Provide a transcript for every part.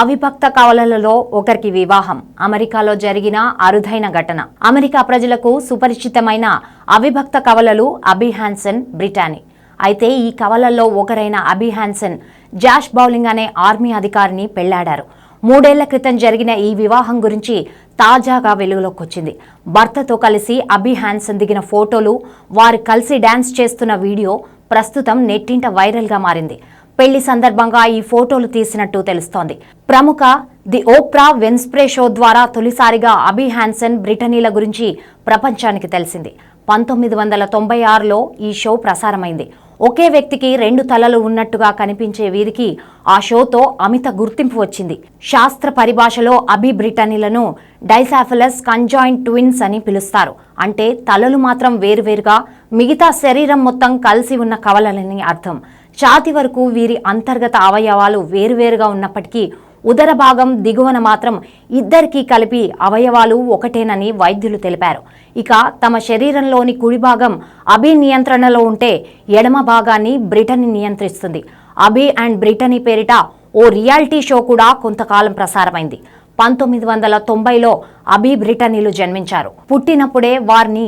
అవిభక్త కవలలలో ఒకరికి వివాహం. అమెరికాలో జరిగిన అరుదైన ఘటన. అమెరికా ప్రజలకు సుపరిచితమైన అవిభక్త కవలలు అబీ హాన్సన్ బ్రిటానీ. అయితే ఈ కవలల్లో ఒకరైన అబీ హాన్సన్ జాష్ బౌలింగ్ అనే ఆర్మీ అధికారిని పెళ్ళాడారు. మూడేళ్ళ క్రితం జరిగిన ఈ వివాహం గురించి తాజాగా వెలుగులోకి వచ్చింది భర్తతో కలిసి అబీ హాన్సన్ దిగిన ఫోటోలు వారు కలిసి డాన్స్ చేస్తున్న వీడియో ప్రస్తుతం నెట్టింట వైరల్గా మారింది. పెళ్ళి సందర్భంగా ఈ ఫోటోలు తీసినట్టు తెలుస్తోంది. ప్రముఖ ది ఓప్రా వెన్స్ప్రే షో ద్వారా తొలిసారిగా అబీ హ్యాన్సన్ బ్రిటనీల గురించి ప్రపంచానికి తెలిసింది. పంతొమ్మిది వందల తొంభై ఆరులో ఈ షో ప్రసారమైంది. ఒకే వ్యక్తికి రెండు తలలు ఉన్నట్టుగా కనిపించే వీరికి ఆ షోతో అమిత గుర్తింపు వచ్చింది. శాస్త్ర పరిభాషలో అబీ బ్రిటనీలను డైసాఫిలస్ కంజాయింట్ ట్విన్స్ అని పిలుస్తారు. అంటే తలలు మాత్రం వేరువేరుగా మిగతా శరీరం మొత్తం కలిసి ఉన్న కవలలని అర్థం. ఛాతి వరకు వీరి అంతర్గత అవయవాలు వేరువేరుగా ఉన్నప్పటికీ ఉదర భాగం దిగువన మాత్రం ఇద్దరికీ కలిపి అవయవాలు ఒకటేనని వైద్యులు తెలిపారు. ఇక తమ శరీరంలోని కుడి భాగం అభి నియంత్రణలో ఉంటే ఎడమ భాగాన్ని బ్రిటన్ నియంత్రిస్తుంది. అభి అండ్ బ్రిటనీ పేరిట ఓ రియాలిటీ షో కూడా కొంతకాలం ప్రసారమైంది. పంతొమ్మిది వందల తొంభైలో అబీ బ్రిటనీలు జన్మించారు. పుట్టినప్పుడే వారిని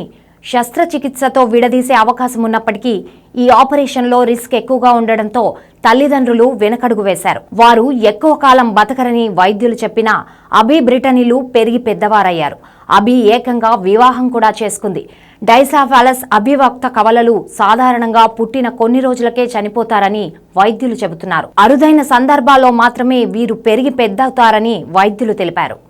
శస్త్రచికిత్సతో విడదీసే అవకాశం ఉన్నప్పటికీ ఈ ఆపరేషన్లో రిస్క్ ఎక్కువగా ఉండడంతో తల్లిదండ్రులు వెనకడుగు వేశారు. వారు ఎక్కువ కాలం బతకరని వైద్యులు చెప్పినా అభి బ్రిటనీలు పెరిగి పెద్దవారయ్యారు. అభి ఏకంగా వివాహం కూడా చేసుకుంది. డైసాఫాలస్ అభివక్త కవలలు సాధారణంగా పుట్టిన కొన్ని రోజులకే చనిపోతారని వైద్యులు చెబుతున్నారు. అరుదైన సందర్భాల్లో మాత్రమే వీరు పెరిగి పెద్దవుతారని వైద్యులు తెలిపారు.